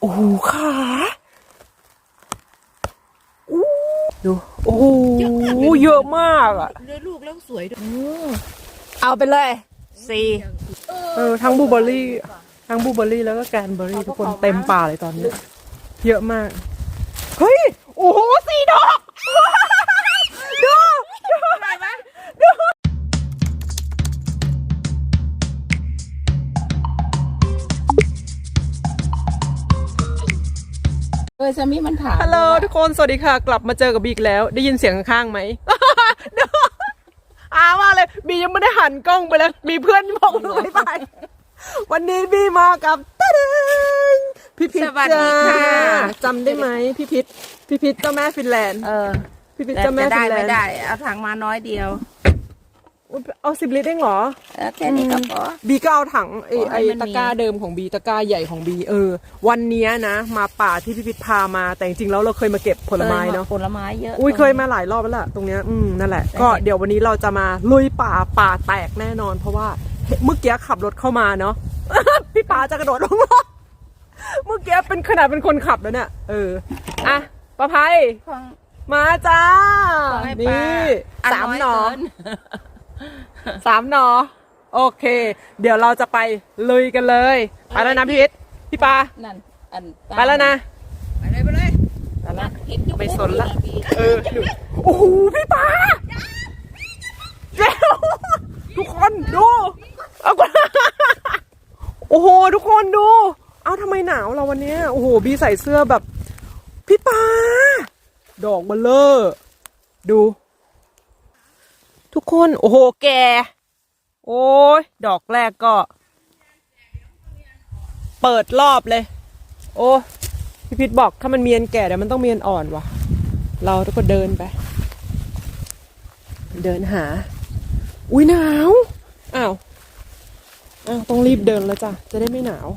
โอ้โหขาอู้ดูโอ้โหเยอะมากเลยเยอะมากอะเลือลูกแล้วสวยด้วยเอาไปเลยสี่เออทั้งบลูเบอร์รี่ ทั้งบลูเบอร์รี่แล้วก็แกรนเบอร์รี่ทุกคนเต็มป่าเลยตอนนี้ เยอะมาก เฮ้ย โอ้โหสี่ดอก เออจะมีมันถามฮัลโหลทุกคนสวัสดีค่ะ กลับมาเจอกับบีอีกแล้ว ได้ยินเสียงข้างๆไหมดูอาว่าเลยบียังไม่ได้หันกล้องไปเลยมีเพื่อนบอกเลยไป วันนี้บีมากับตะเดงพี่พิษสวัสดีค่ะ จำได้ไหมพี่พิษพี่พิษเจ้าแม่ฟินแลนด์เออพี่พิษแต่เจ้าแม่จะได้ฟินแลไม่นด์ได้ เอาถังมาน้อยเดียว อุ๊ยเอาสิบลิตรเองเหรอ เออแค่นี้ก็พอ บีก็เอาถังไอ้ขอให้ไอ้มันมี ตะกร้าเดิมของบีตะกร้าใหญ่ของบีเออ วันเนี้ยนะ มาป่าที่พี่พิษพามา แต่จริงๆแล้วเราเคยมาเก็บผลไม้เนาะ ผลไม้เยอะ อุ้ยเคยมาหลายรอบแล้วล่ะตรงเนี้ยอืมนั่นแหละ ก็เดี๋ยววันนี้เราจะมาลุยป่าป่าแตกแน่นอน เพราะว่าเมื่อกี้ขับรถเข้ามาเนาะ พี่ป๋าจะกระโดดลงรถเมื่อกี้เป็นขนาดเป็นคนขับแล้วเนี่ยเอออะประภัย ของ มาจ้า ของให้นี่ป้าสามหนอเกิน สามหนอ โอเค เดี๋ยวเราจะไปลุยกันเลยไปแล้วนะพี่พิษพี่ปานั่นอันไปแล้วนะไปเลยไปเลยไปแล้วเห็นอยู่ไม่สนละดีเออหนูโอ้โหพี่ปาเร็วทุกคนดูเอาก่อนโอ้โห ทุกคนดู เอาทำไมหนาวเราวันเนี้ยโอ้โหบีใส่เสื้อแบบ พี่ปาดอกเบลเลอร์ดู ทุกคน โอ้โห แก โอ้ย ดอกแรกก็ เปิดรอบเลย โอ้พี่พิษบอกถ้ามันเมียนแก่เดี๋ยวมันต้องเมียนอ่อนวะเราทุกคนเดินไป เดินหา อุ้ยหนาว อ้าวอ้าวต้องรีบเดินแล้วจ้ะ จะได้ไม่หนาว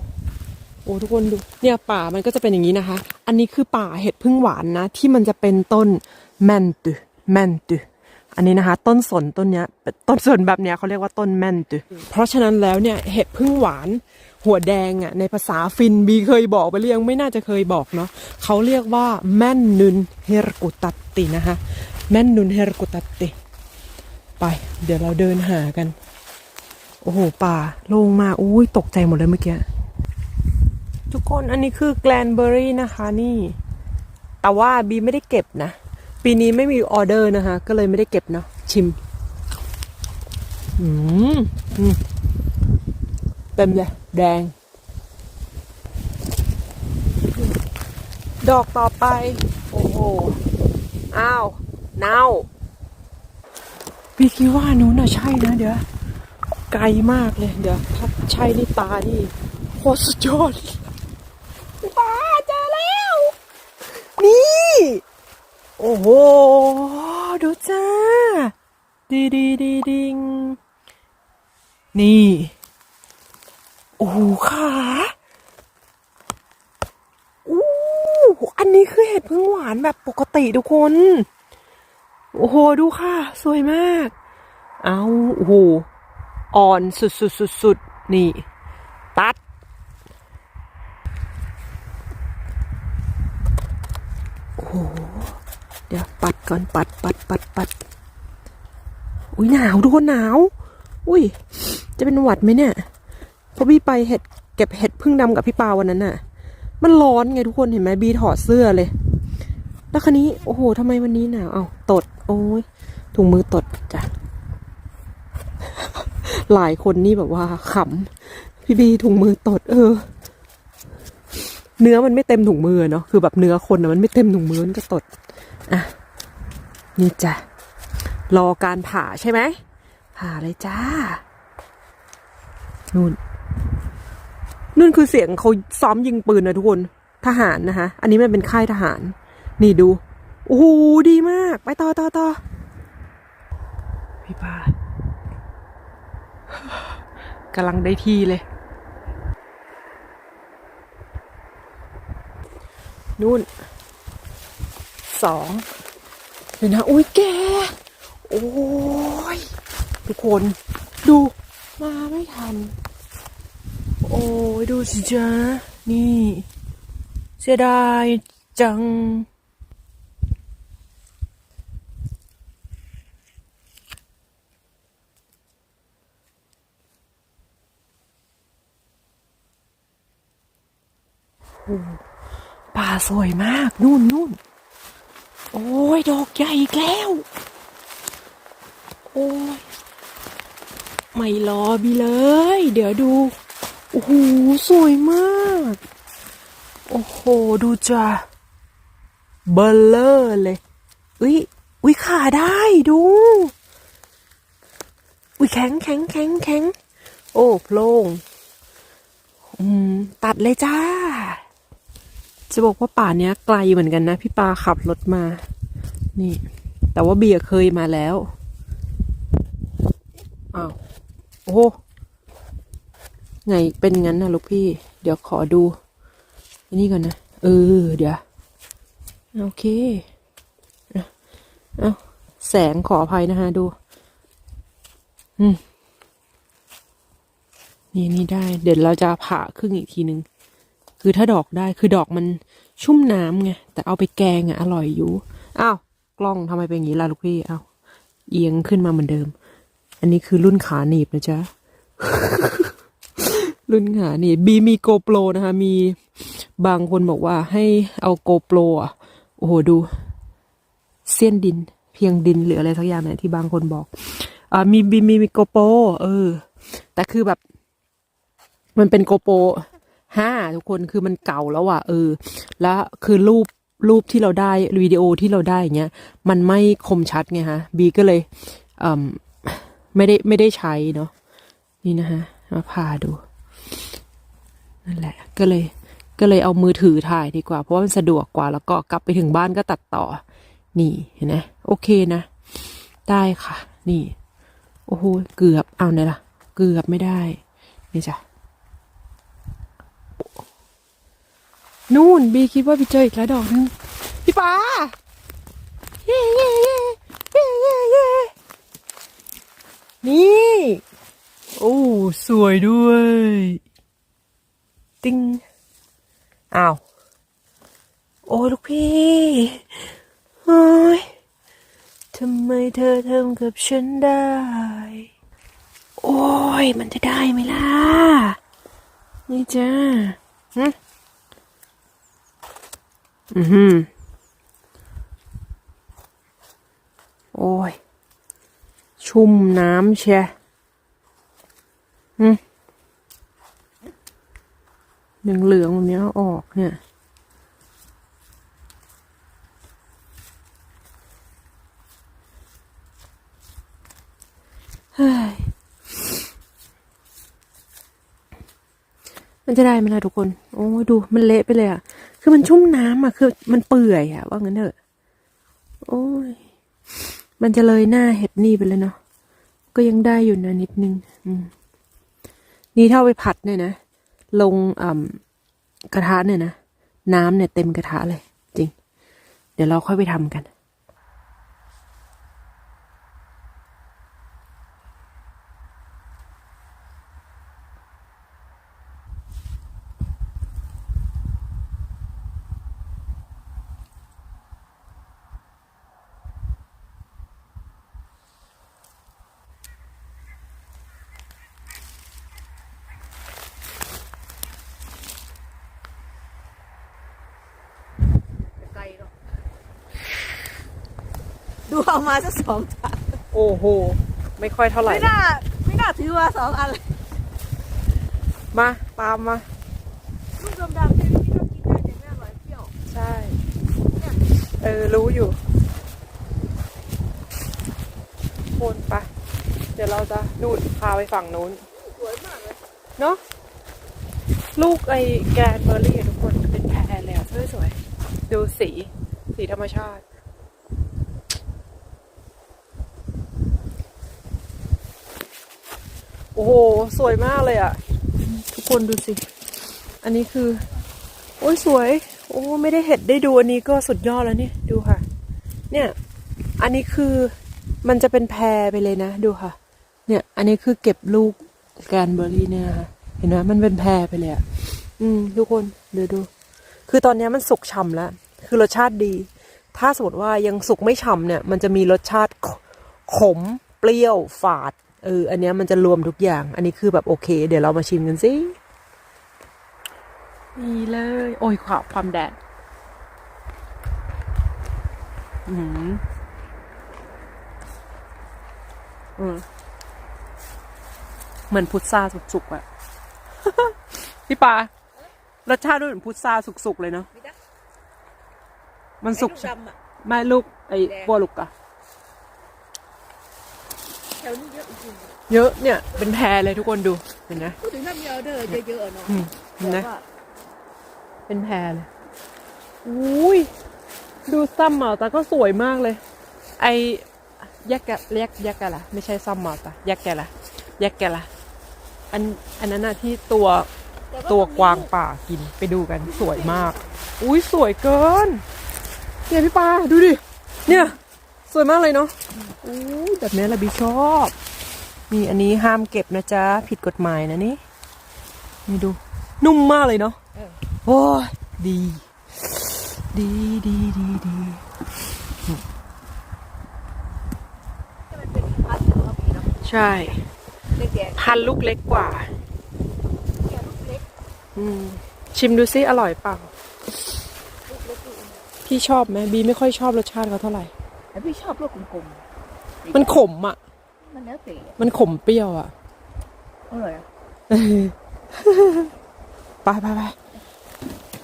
โอ้ทุกคนดู เนี่ยป่ามันก็จะเป็นอย่างนี้นะคะ อันนี้คือป่าเห็ดพึ่งหวานนะ ที่มันจะเป็นต้นแมนตุแมนตุ อันนี้นะคะ ต้นสนต้นเนี้ยต้นสนแบบเนี้ยเขาเรียกว่าต้นแมนตุเพราะฉะนั้นแล้วเนี่ยเห็ดพึ่งหวานหัวแดงอะในภาษาฟินบีเคยบอกไปหรือยังไม่น่าจะเคยบอกเนาะเขาเรียกว่าแมนนุนเฮรกุตัตตินะคะแมนนุนเฮรกุตัตติไป เดี๋ยวเราเดินหากัน โอ้โหป่าโล่งมาอุ้ยตกใจหมดเลยเมื่อกี้ทุกคนอันนี้คือแกลนเบอรี่นะคะนี่ แต่ว่าบีไม่ได้เก็บนะ ปีนี้ไม่มีออเดอร์นะคะ ก็เลยไม่ได้เก็บเนาะชิม อืมเต็มเลยแดง ดอกต่อไป โอ้โห อ้าวเน่าพี่คิดว่านู้นน่ะใช่นะเดี๋ยว ไกลมากเลย เดี๋ยวถ้าใช่นี่ตานี่โคตรสุดยอดตาเจอแล้ว นี่ โอ้โห ดูจ้า ดีดีดีดิงนี่ โอ้โหขาอู้อันนี้คือเห็ดพึ่งหวานแบบปกติทุกคน โอ้โห ดูค่ะ สวยมาก เอาโอ้โห อ่อนสุดสุดสุดสุดๆนี่ ตัด โอ้โห เดี๋ยวปัด ก่อนปัดปัดปัดปัดอุ้ยหนาวทุกคนหนาว อุ้ย จะเป็นหวัดไหมเนี่ยพราะพี่ไปเห็ดเก็บเห็ดพึ่งดำกับพี่ปาวันนั้นน่ะ มันร้อนไงทุกคนเห็นไหมบีถอดเสื้อเลย แล้วคันนี้โอ้โหทำไมวันนี้หนาวเอาตด โอ้ยถุงมือตดจ้ะหลายคนนี่แบบว่าขำพี่บีถุงมือตด เออ เนื้อมันไม่เต็มถุงมือเนาะคือแบบเนื้อคนนะมันไม่เต็มถุงมือมันก็ตด อะ นี่จ้ะ รอการผ่าใช่ไหม ผ่าเลยจ้า นู่นนู่นคือเสียงเขาซ้อมยิงปืนนะทุกคน ทหารนะคะ อันนี้มันเป็นค่ายทหาร นี่ดู โอ้โห ดีมาก ไปต่อต่อต่อพี่ปากำลังได้ที่เลย นู่นสอง ดี๋ยวนะ อุ้ยแก โอ้ย ทุกคน ดู มาไม่ทัน โอ้ย ดูสิจ้านี่ เสียดายจังโอ้ป่าสวยมาก นู่นนู่น โอ้ย ดอกใหญ่อีกแล้ว โอ้ย ไม่รอบีเลย เดี๋ยวดู โอ้โห สวยมาก โอ้โห ดูจ้าเบลเลอร์เลย อุ้ย อุ้ยขาได้ดู อุ้ยแข็งแข็งแข็งแข็ง โอ้โพลงอืมตัดเลยจ้า จะบอกว่าป่าเนี้ยไกลเหมือนกันนะ พี่ปาขับรถมา นี่ แต่ว่าเบียร์เคยมาแล้วอ้าวโอ้โหไงเป็นงั้นนะลูกพี่ เดี๋ยวขอดูอันนี้ก่อนนะ เออ เดี๋ยว โอเคเอาเอาแสงขออภัยนะฮะ ดู อืม นี่นี่ได้ เดี๋ยวเราจะผ่าครึ่งอีกทีนึง คือถ้าดอกได้คือดอกมันชุ่มน้ำไงแต่เอาไปแกงอะอร่อยอยู่อ้าวกล้องทำไมเป็นอย่างนี้ล่ะลูกพี่อ้าวเอียงขึ้นมาเหมือนเดิม อันนี้คือรุ่นขาหนีบนะจ๊ะรุ่นขาหนีบบีมีโกโปรนะคะ มีบางคนบอกว่าให้เอาโกโปรอะโอ้โหดู เสี้ยนดิน เพียงดินหรืออะไรสักอย่างเนี่ยที่บางคนบอกอ่ามีบีมีมีโกโปรเออ แต่คือแบบ มันเป็นโกโปร ห้าทุกคนคือมันเก่าแล้วอะเออ แล้วคือรูปรูปที่เราได้วิดีโอที่เราได้เงี้ยมันไม่คมชัดไงฮะบีก็เลยอืมไม่ได้ไม่ได้ใช้เนาะนี่นะฮะมาพาดูนั่นแหละ ก็เลย ก็เลยเอามือถือถ่ายดีกว่า เพราะว่ามันสะดวกกว่า แล้วก็กลับไปถึงบ้านก็ตัดต่อ นี่เห็นไหมโอเคนะ ได้ค่ะ นี่ โอ้โห เกือบเอาไหนล่ะ เกือบไม่ได้ นี่จ้ะ นู่นบีคิดว่าบีเจออีกแล้วดอกนึงพี่ปาเย่เย่เย่เย่เย่เย่นี่ โอ้ สวยด้วย ติ้งอ้าว โอ้ลูกพี่โอ้ยทำไมเธอทำกับฉันได้ โอ้ย มันจะได้ไหมล่ะ นี่จ้าหึ อือหือโอ้ย ชุ่มน้ำเชียอืมเหลืองเหลืองๆแบบนี้เอาออกเนี่ยเฮ้ยมันจะได้ไหมล่ะทุกคน โอ้ยดูมันเละไปเลยอะ คือมันชุ่มน้ำอะ คือ มันเปื่อยอะ ว่างั้นเถอะ โอ้ย มันจะเลยหน้าเห็ดนี่ไปเลยเนาะ ก็ยังได้อยู่นะนิดนึง อืม นี่เท่าไปผัดเนี่ยนะ ลงอ่ากระทะเนี่ยนะ น้ำเนี่ยเต็มกระทะเลย จริง เดี๋ยวเราค่อยไปทำกัน ดูเอามาสักสองถาดโอ้โห ไม่ค่อยเท่าไหร่ ไม่น่าไม่น่าถือว่าสองอันเลยมาตามมา ลูกดำๆที่นี่ก็กินได้แต่ไม่อร่อยเปรี้ยวใช่ เออ รู้อยู่โคนไป เดี๋ยวเราจะนู่นพาไปฝั่งนู้น สวยมากเลยเนาะลูกไอ้แกรนเบอร์รี่อะทุกคนเป็นแพรเลยอะสวยๆ ดูสี สีธรรมชาติ โอ้โห สวยมากเลยอะทุกคนดูสิ อันนี้คือ โอ้ยสวย โอ้ไม่ได้เห็ดได้ดูอันนี้ก็สุดยอดแล้วนี่ดูค่ะ เนี่ย อันนี้คือมันจะเป็นแพรไปเลยนะ ดูค่ะ เนี่ย อันนี้คือเก็บลูกแกรนเบอร์รี่เนี่ยนะคะเห็นไหมมันเป็นแพรไปเลยอะอืมทุกคนเดี๋ยวดู คือตอนนี้มันสุกฉ่ำแล้ว คือรสชาติดี ถ้าสมมติว่ายังสุกไม่ฉ่ำเนี่ย มันจะมีรสชาติขมเปรี้ยวฝาด เออ อันเนี้ยมันจะรวมทุกอย่าง อันนี้คือแบบโอเค เดี๋ยวเรามาชิมกันสินี่เลย โอ้ยขวาความแดดอืมอืมเหมือนพุทราสุกๆอะพี่ปารสชาติด้วยเหมือนพุทราสุกๆเลยเนาะไม่ได้มันสุกไอ้ลูดำอะไม่ลูกไอ้แดงบัวลูกอะแถวนี้เยอะจริงเยอะเนี่ย เป็นแพรเลยทุกคนดูเห็นไหมๆพูดถึงถ้ามีออเดอร์เยอะๆเนาะอืมเห็นไหมแต่ว่าเป็นแพรเลยอุ้ยดูซัมเมาตาก็สวยมากเลย ไอแยกแกะแยกแยกแกะละไม่ใช่ซัมเมาตาแยกแกะละแยกแกะละอันอันนั้นน่ะที่ตัวแต่ตัวกวางป่ากินไปดูกันสวยมาก อุ้ยสวยเกินเนี่ยพี่ปาดูดิเนี่ย สวยมากเลยเนาะอู้แบบนี้แหละบีชอบนี่อันนี้ห้ามเก็บนะจ๊ะ ผิดกฎหมายนะนี่นี่ดู นุ่มมากเลยเนาะเออโอ้ยดี ดีดีดีดีถ้ามันเป็นพันธุ์เขาปีเนาะใช่เล็กแดงพันลูกเล็กกว่าแค่ลูกเล็กอืมชิมดูซิ อร่อยเปล่าลูกเล็กลูกพี่ชอบไหมบีไม่ค่อยชอบรสชาติเขาเท่าไหร่ แต่พี่ชอบลูกกลมมันขมอะๆมันแล้วแต่มันขมเปรี้ยวอะอร่อยอะไปไปไป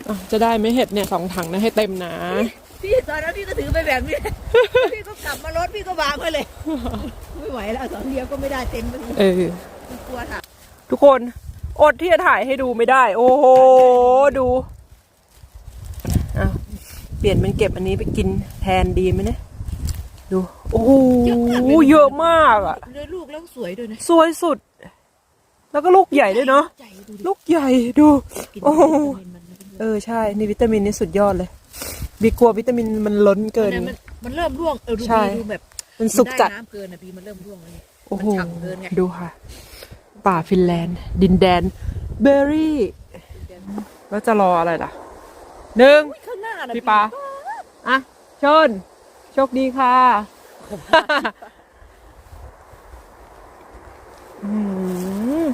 อะจะได้ไหมเห็ดเนี่ยสองถังนะให้เต็มนะ พี่ตอนนั้นพี่ก็ถือไปแบบนี้ พี่ก็กลับมารถพี่ก็วางไว้เลย ไม่ไหวแล้วสองเดียวก็ไม่ได้เต็มไปหมดเออ กลัวถ่ายทุกคนอดที่จะถ่ายให้ดูไม่ได้ โอ้โห ดูอะเปลี่ยนเป็นเก็บอันนี้ไปกินแทนดีไหมเนี่ย ดู โอ้โหเยอะมากอะเลยลูกแล้วสวยด้วยนะสวยสุด แล้วก็ลูกใหญ่ด้วยเนาะใจดูดิลูกใหญ่ดูกินโอ้โหวิตามินมันนะเออใช่ นี่วิตามินนี่สุดยอดเลยบีกลัววิตามินมันล้นเกิน มันมันเริ่มร่วงเออดูใช่ดีดูแบบมันสุกจัดได้น้ำเกินนะพี่มันเริ่มร่วงแล้วเนี่ยโอ้โหมันฉ่ำเกินไงดูค่ะ ป่าฟินแลนด์ ดินแดน เบอร์รี่ แล้วจะรออะไรล่ะหนึ่งอุ๊ยข้างหน้านะพี่ปาอะชน โชคดีค่ะอืม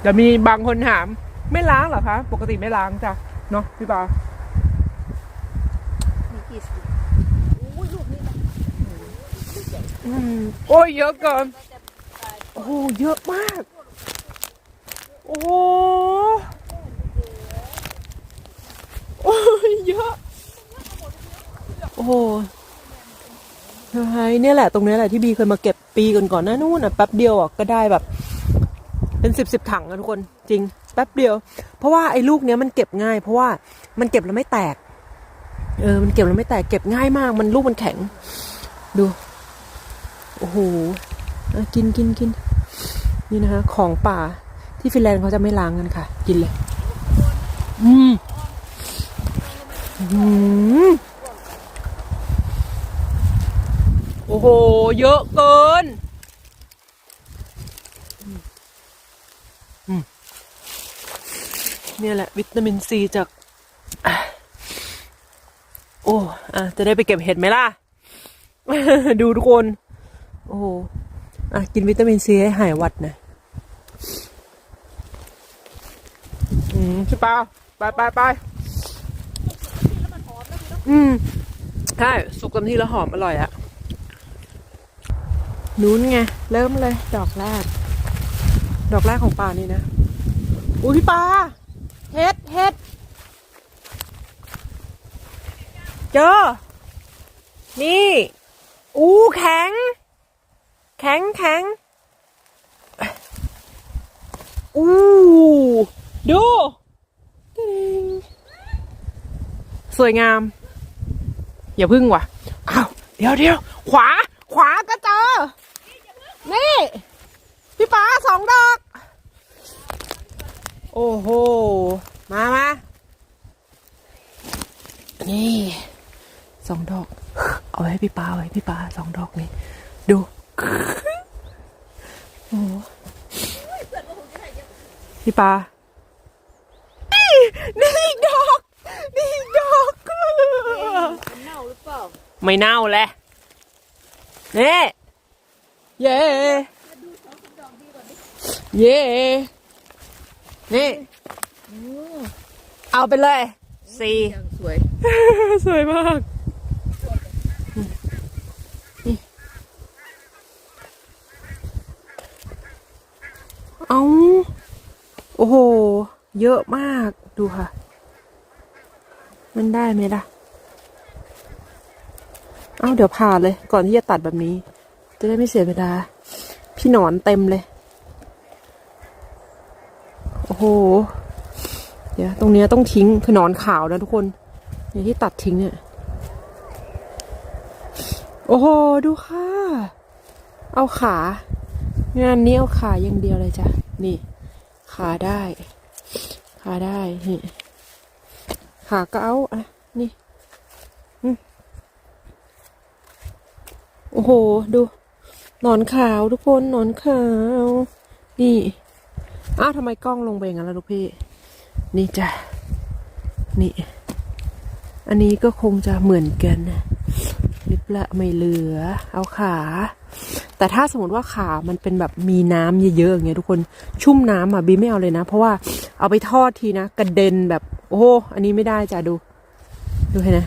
เดี๋ยวมีบางคนถาม ไม่ล้างเหรอคะ ปกติไม่ล้างจ้ะ เนาะพี่ปามีกี่สีอุ้ยลูกนี้นะอืมโอ้ยเยอะเกินโอ้โหเยอะมาก โอ้โหโอ้ยเยอะ โอ้โหเฮ้ยเนี่ยแหละตรงนี้แหละที่บีเคยมาเก็บปีก่อนก่อนๆหน้านู่นอะแป๊บเดียวอะก็ได้แบบ เป็นสิบสิบถังอะทุกคนจริง แป๊บเดียว เพราะว่าไอ้ลูกเนี้ยมันเก็บง่าย เพราะว่ามันเก็บแล้วไม่แตก เออ มันเก็บแล้วไม่แตกเก็บง่ายมาก มันลูกมันแข็ง ดูโอ้โหกินกินกินนี่นะคะ ของป่าที่ฟินแลนด์เขาจะไม่ล้างกันค่ะ กินเลย อืมอืมโอ้โห เยอะเกินอืมอืมเนี่ยแหละ วิตามินซีจากอะโอ้อะจะได้ไปเก็บเห็ดไหมล่ะ ดูทุกคน โอ้โหอะ กินวิตามินซีให้หายหวัดหนะอืมใช่เปล่าไปไปไปอืมใช่สุกเต็มที่แล้วหอมอร่อยอะ นู้นไง เริ่มเลย ดอกแรก ดอกแรกของป่านี่นะ อุ้ยพี่ปลาเฮ็ดเฮ็ดเจอ นี่ อู้แข็ง แข็งแข็งอู้ดูสวยงาม อย่าพึ่งว่ะอ้าวเดี๋ยวเดี๋ยวขวา ขวาก็เจอ นี่ พี่ป๋าสองดอก โอ้โห มามานี่สองดอก เอาไว้ให้พี่ปาไว้พี่ปาสองดอกนี่ ดู โอ้โหพี่ปานี่นี่อีกดอกนี่อีกดอกมันเน่าหรือเปล่า ไม่เน่าแหละนี่ เย่เย่นี่เอาไปเลยสี่สวย สวยมากนี่เอาโอ้โห เยอะมากดูค่ะ มันได้ไหมล่ะ เอาเดี๋ยวผ่าเลยก่อนที่จะตัดแบบนี้ จะได้ไม่เสียเวลา พี่หนอนเต็มเลย โอ้โห เดี๋ยวตรงเนี้ยต้องทิ้งคือหนอนขาวนะทุกคนอย่างที่ตัดทิ้งเนี่ย โอ้โห ดูค่ะ เอาขา งานนี้เอาขาอย่างเดียวเลยจ้ะ นี่ ขาได้ ขาได้นี่ขาก็เอาอะนี่ โอ้โห ดู นอนขาวทุกคนนอนขาว นี่อ้าวทำไมกล้องลงไปอย่างนั้นล่ะลูกพี่ นี่จ้ะ นี่ อันนี้ก็คงจะเหมือนกันนะลิบละไม่เหลือ เอาขา แต่ถ้าสมมติว่าขามันเป็นแบบมีน้ำเยอะๆอย่างเงี้ยทุกคนชุ่มน้ำอะบีไม่เอาเลยนะ เพราะว่าเอาไปทอดทีนะกระเด็นแบบโอ้โหอันนี้ไม่ได้จ้ะดู ดูให้นะ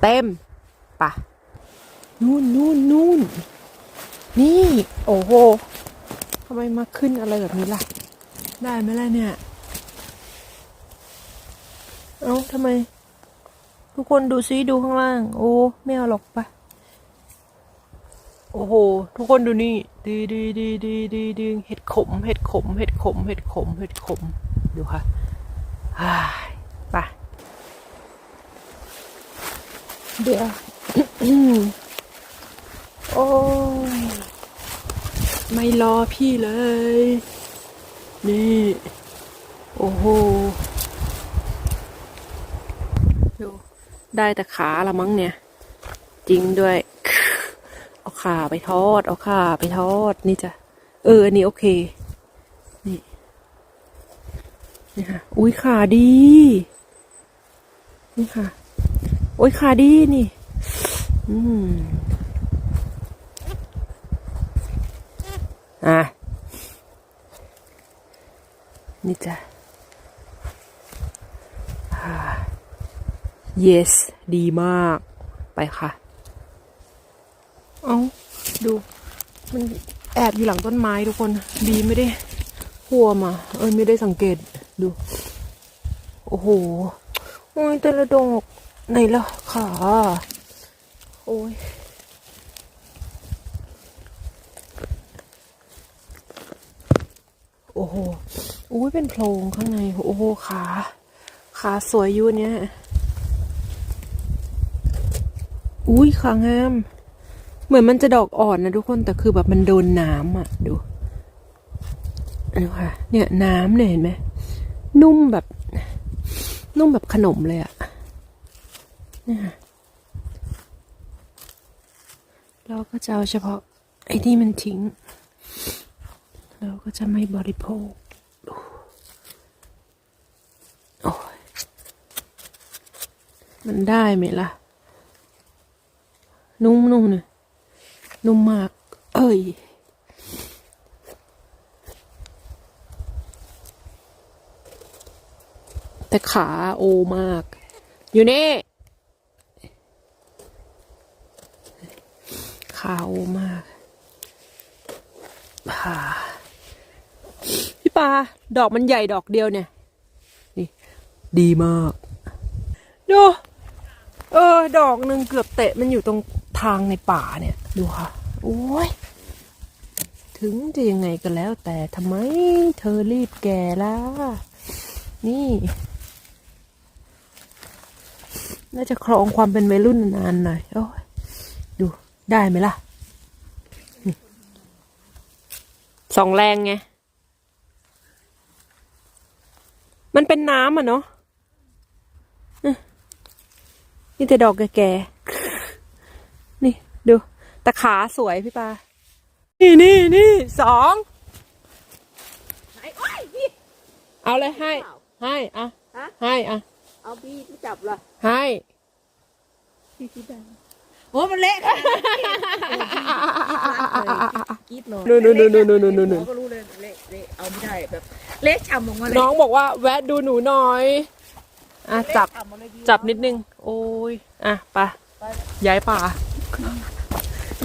เต็มปะนู่นนู่นนู่น นี่ โอ้โหทำไมมาขึ้นอะไรแบบนี้ล่ะ ได้ไหมล่ะเนี่ย เอ้าทำไม ทุกคนดูซิดูข้างล่าง โอ้ไม่เอาหรอกปะโอ้โห ทุกคนดูนี่ดีดีดีดีดีดีเห็ดขม เห็ดขม เห็ดขม เห็ดขม เห็ดขม ดูค่ะไปเดี๋ยว โอ้ย ไม่รอพี่เลย นี่ โอ้โหดูได้แต่ขาละมั้งเนี่ย จริงด้วย เอาขาไปทอด เอาขาไปทอด นี่จ้ะ เออ อันนี้โอเค นี่ นี่ค่ะ อุ้ยขาดี นี่ค่ะ โอ้ยขาดีนี่ อืม อะนี่จ้ะ yes ดีมาก ไปค่ะ เอาดู มันแอบอยู่หลังต้นไม้ทุกคนดีไม่ได้พัวมา เอ้ยไม่ได้สังเกต ดู โอ้โห โอ้ยแต่ละดอกไหนล่ะขาโอ้ย โอ้โหอุ้ยเป็นโพรงข้างใน โอ้โหขาขาสวยอยู่เนี่ย อุ้ยขางาม เหมือนมันจะดอกอ่อนนะทุกคน แต่คือแบบมันโดนน้ำอะ ดูดูค่ะ เนี่ยน้ำเนี่ยเห็นไหม นุ่มแบบ นุ่มแบบขนมเลยอะเนี่ยค่ะเราก็จะเอาเฉพาะไอ้ที่มันทิ้ง เราก็จะไม่บริโภคโอ้ยมันได้ไหมล่ะ นุ่มนุ่มเนี่ยนุ่มมาก เอ้ย แต่ขาโอมาก อยู่นี่ ขาโอมากผ่าา ดอกมันใหญ่ดอกเดียวเนี่ย นี่ ดีมากดูเออ ดอกหนึ่งเกือบเตะมันอยู่ตรงทางในป่าเนี่ย ดูค่ะ โอ้ย ถึงจะยังไงก็แล้ว แต่ทำไมเธอรีบแก่ล่ะ นี่ น่าจะครองความเป็นวัยรุ่นนานหน่อย โอ้ย ดูได้ไหมล่ะสองแรงไง มันเป็นน้ำอะเนาะอะนี่แต่ดอกแก่ๆ นี่ดูแต่ขาสวยพี่ปา นี่นี่นี่สองไหนโอ้ยนี่ เอาเลยให้ ให้อะ ฮะ ให้อะ เอาพี่ที่จับล่ะให้ พี่ที่ได้ โอ้มันเละขนาดนั้นกรีดเลยนู่นนู่นนู่นนู่นนู่นนู่นหมอก็รู้เลยเละเละเอาไม่ได้แบบเละฉ่ำออกมาเลยน้องบอกว่าแวะดูหนูหน่อยอะจับ เละฉ่ำมาเลยดีจับนิดนึง โอ้ย อะไปย้ายป่า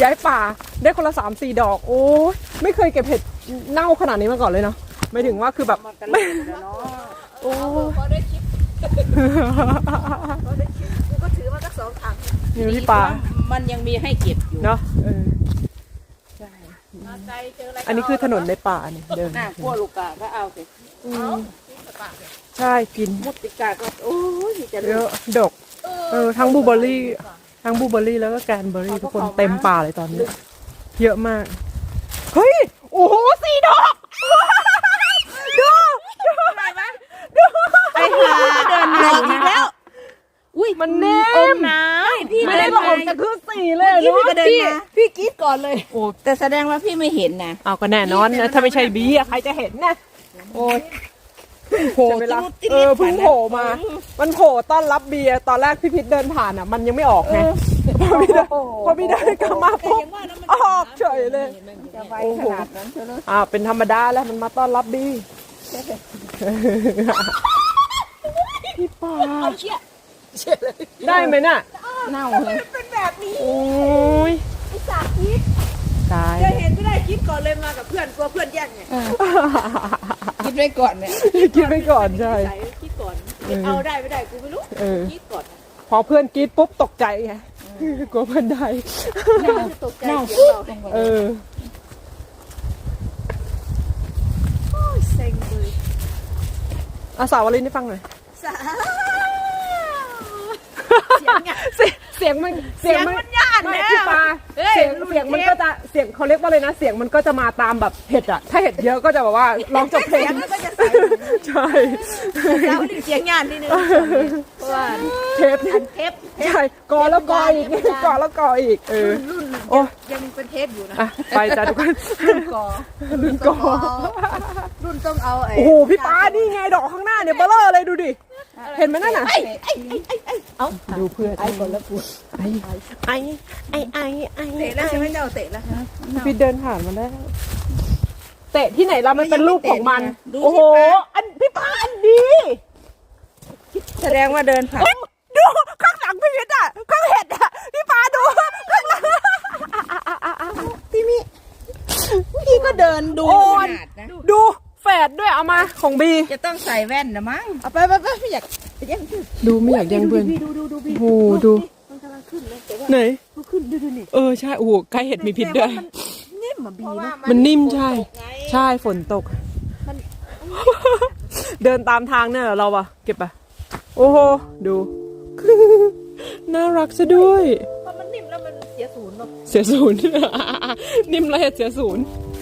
ย้ายป่า ได้คนละสามสี่ดอก โอ้ย ไม่เคยเก็บเห็ดเน่าขนาดนี้มาก่อนเลยเนาะ ไม่ถึงว่าคือแบบ มันกันเลยเนาะโอ้ย พอได้คลิป พอได้คลิปกูก็ถือมาสักสองถัง นี่พี่ป่ามันยังมีให้เก็บอยู่เนาะเออมาใจเจออะไรอันนี้คือถนนในป่าเนี่ยเดินน่าขั้วลูกกาก็เอาสิอืเอามใช่กินมุติกาก็โอ้ยจะเยอะดกเออทั้งบลูเบอร์รี่ ทั้งบลูเบอร์รี่แล้วก็แกรนเบอร์รี่ทุกคนเต็มป่าเลยตอนนี้ เยอะมาก เฮ้ย โอ้โหสี่ดอกดูดูอะไรวะดูไอ้ห่าเดินมาอีกแล้ว อุ้ยมันแน่มน้ำพี่ไม่เดิได้นบอกมาจะคือสี่เลยพี่เนาะก็เดินพี่มาพี่กรีดก่อนเลยโอ้แต่แสดงว่าพี่ไม่เห็นนะเอาก็แน่นอนนะถ้าไม่ใช่บีอะใครจะเห็นนะโอ้ยเพิ่งโผล่จะเวลาเออเพิ่งโผล่มา มันโผล่ต้อนรับเบียร์ตอนแรกพี่พิษเดินผ่านอะ มันยังไม่ออกไงพอพี่เดินพอพี่เดินกลับมาปุ๊บออกเฉยเลยจะไวขนาดนั้นเชียวเลยอ่าเป็นธรรมดาแล้วมันมาต้อนรับบีพี่ปา เอาเชี่ยเชี่ยเลยได้ไหมน่ะเน่าเลยเป็นแบบนี้โอ้ยไอ้สากกรีดตายจะเห็นไม่ได้กรีดก่อนเลยมากับเพื่อนกลัวเพื่อนแย่งไงคิดไว้ก่อนเนี่ยคิดไปก่อนใช่ใส่คิดก่อนเอาได้ไม่ได้กูไม่รู้เออกรีดก่อนพอเพื่อนกรีดปุ๊บตกใจไงกลัวเพื่อนได้ตกใจเสียงเราเออเซ็งเลยอาสาวลินให้ฟังหน่อยสา เสียงไง เสียงเสียงมันเสียงมันย่านไม่แล้วพี่ปาเฮ้ยเสียงรุ่นเสียงมันเทพก็จะเสียงเขาเรียกว่าเลยนะ เสียงมันก็จะมาตามแบบเห็ดอะถ้าเห็ดเยอะก็จะแบบว่าร้องจบเพลเสียงงมันก็จะใส่ใช่แล้วเสียงย่านนิดนึงเพราะว่าเทปอันเทปใช่กอแล้วกออีกเทปยาวกอแล้วกออีกเออ รุ่นโอ้ ยังเป็นเทปอยู่นะอะไปจ้ะทุกคน รุ่นกอรุ่นกอ รุ่นต้องเอาไอ้โอ้โหพี่ปานี่ไงดอกข้างหน้าเนี่ยเบลเลอร์เลยดูดิ เห็นไหมนั่นน่ะไอ้ไอ้ไอ้ไอ้เอาดูเพื่อนไอ้คนละกูไอ้ไอ้ไอ้ไอ้ไอ้เตะแล้วใช่ไหมเจ้าเตะแล้วพี่เดินผ่านมาแล้วเตะที่ไหนเรามันเป็นลูกของมันดูสิโอ้โห อันพี่ปาอันดีแสดงว่าเดินผ่านเฮ้ยดูข้างหลังพี่พิษอะข้างเห็ดอะพี่ปาดูข้างหลังพี่มิพี่ก็เดินดูโอนขนาดนะดู แฝดด้วยเอามาของบี จะต้องใส่แว่นนะมั้งเอาไปไปไปไม่อยากไปแย่งพี่ดูไม่อยากแย่งเพื่อน ดูดูดูพี่โอ้โหดู มันกำลังขึ้นเลยแต่ว่าไหน มันขึ้นดูดูนี่เออใช่โอ้โหใกล้เห็ดมีพิษด้วย นิ่มอะบีนะมันนิ่มใช่ ใช่ฝนตก เดินตามทางเนี่ยเหรอเราอะเก็บไปโอ้โหดู น่ารักซะด้วย พอมันนิ่มแล้วมันเสียศูนย์เนาะเสียศูนย์ นิ่มแล้วเห็ดเสียศูนย์เ